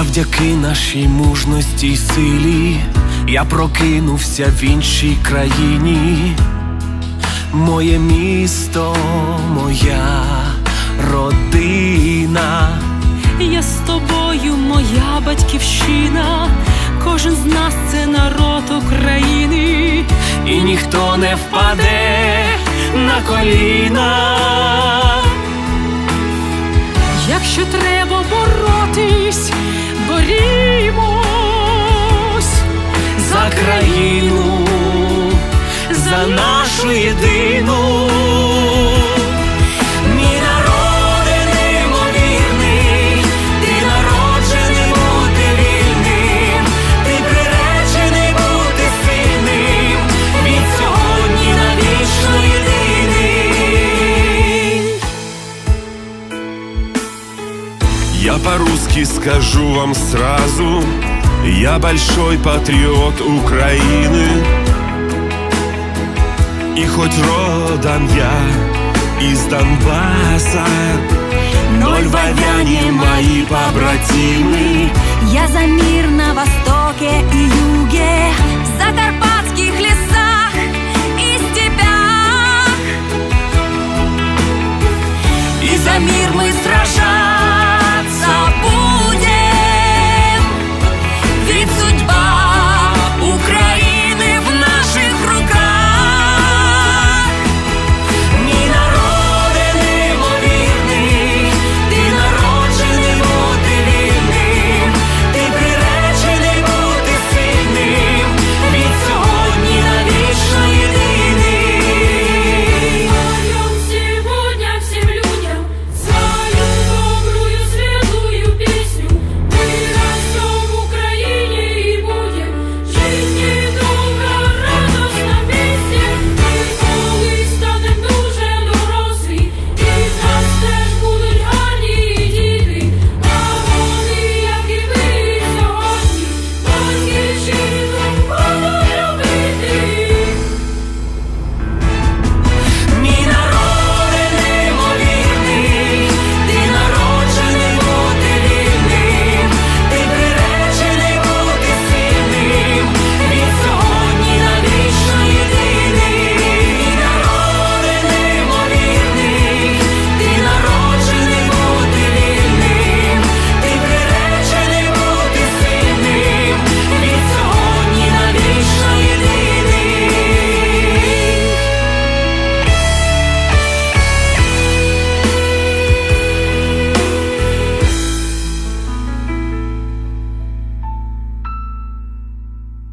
Завдяки нашій мужності й силі я прокинувся в іншій країні. Моє місто, моя родина. Я з тобою, моя батьківщина, кожен з нас це народ України. і ніхто не впаде на коліна. Якщо треба боротись, навічно єдиний. Я по-русски скажу вам сразу Я большой патриот Украины И хоть родом я из Донбасса Ноль вовяне мои побратимы. Я за мир на востоке и юге В закарпатских лесах и степях. И за мир мы сражаемся